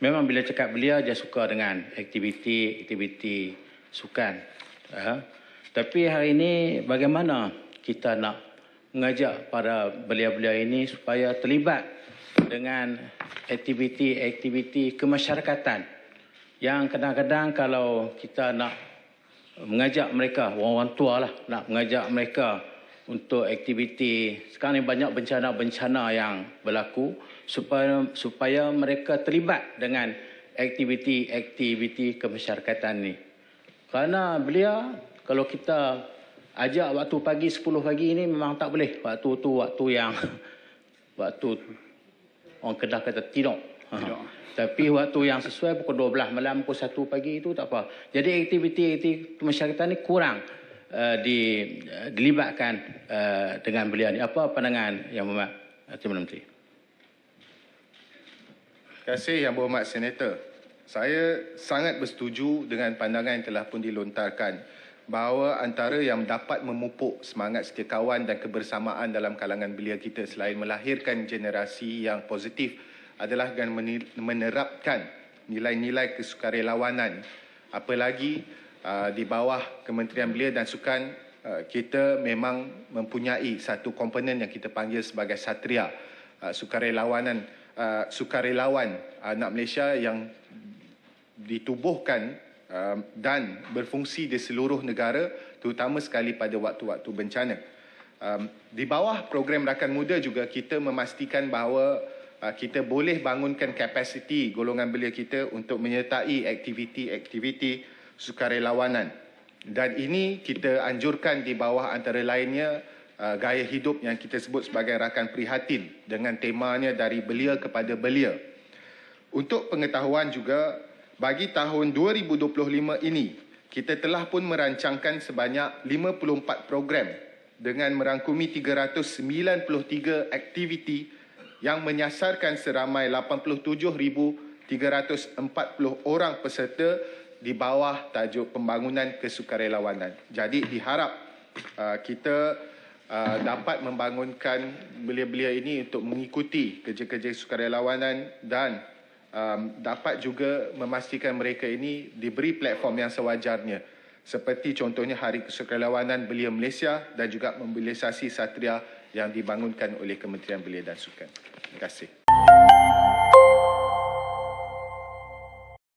memang bila cakap belia dia suka dengan aktiviti-aktiviti sukan. Uh, tapi hari ini bagaimana kita nak mengajak para belia-belia ini supaya terlibat dengan aktiviti-aktiviti kemasyarakatan yang kadang-kadang kalau kita nak mengajak mereka, orang-orang tua lah, nak mengajak mereka untuk aktiviti, sekarang ni banyak bencana-bencana yang berlaku supaya supaya mereka terlibat dengan aktiviti-aktiviti kemasyarakatan ni. Kerana belia, kalau kita ajak waktu pagi 10 pagi ni memang tak boleh. Waktu tu waktu yang waktu orang Kedah kata tidur. Tidur. Tapi waktu yang sesuai pukul 12 malam, pukul 1 pagi itu tak apa. Jadi aktiviti-aktiviti kemasyarakatan ni kurang di, uh, dilibatkan uh, dengan belia ni. Apa pandangan Yang Berhormat Timur Menteri? Terima kasih Yang Berhormat Senator. Saya sangat bersetuju dengan pandangan yang telah pun dilontarkan bahawa antara yang dapat memupuk semangat setiakawan dan kebersamaan dalam kalangan belia kita selain melahirkan generasi yang positif adalah dengan menerapkan nilai-nilai kesukarelawanan. Apalagi uh, di bawah Kementerian Belia dan Sukan uh, kita memang mempunyai satu komponen yang kita panggil sebagai satria uh, sukarelawanan uh, sukarelawan anak Malaysia yang ditubuhkan uh, dan berfungsi di seluruh negara terutama sekali pada waktu-waktu bencana. Um, di bawah program rakan muda juga kita memastikan bahawa Ah, kita boleh bangunkan kapasiti golongan belia kita untuk menyertai aktiviti-aktiviti sukarelawanan. Dan ini kita anjurkan di bawah antara lainnya ah, gaya hidup yang kita sebut sebagai rakan prihatin dengan temanya dari belia kepada belia. Untuk pengetahuan juga, bagi tahun 2025 ini, kita telah pun merancangkan sebanyak 54 program dengan merangkumi 393 aktiviti yang menyasarkan seramai 87,340 orang peserta di bawah tajuk pembangunan kesukarelawanan. Jadi diharap uh, kita uh, dapat membangunkan belia-belia ini untuk mengikuti kerja-kerja sukarelawanan dan um, dapat juga memastikan mereka ini diberi platform yang sewajarnya seperti contohnya Hari Kesukarelawanan Belia Malaysia dan juga mobilisasi Satria yang dibangunkan oleh Kementerian Belia dan Sukan. Terima kasih.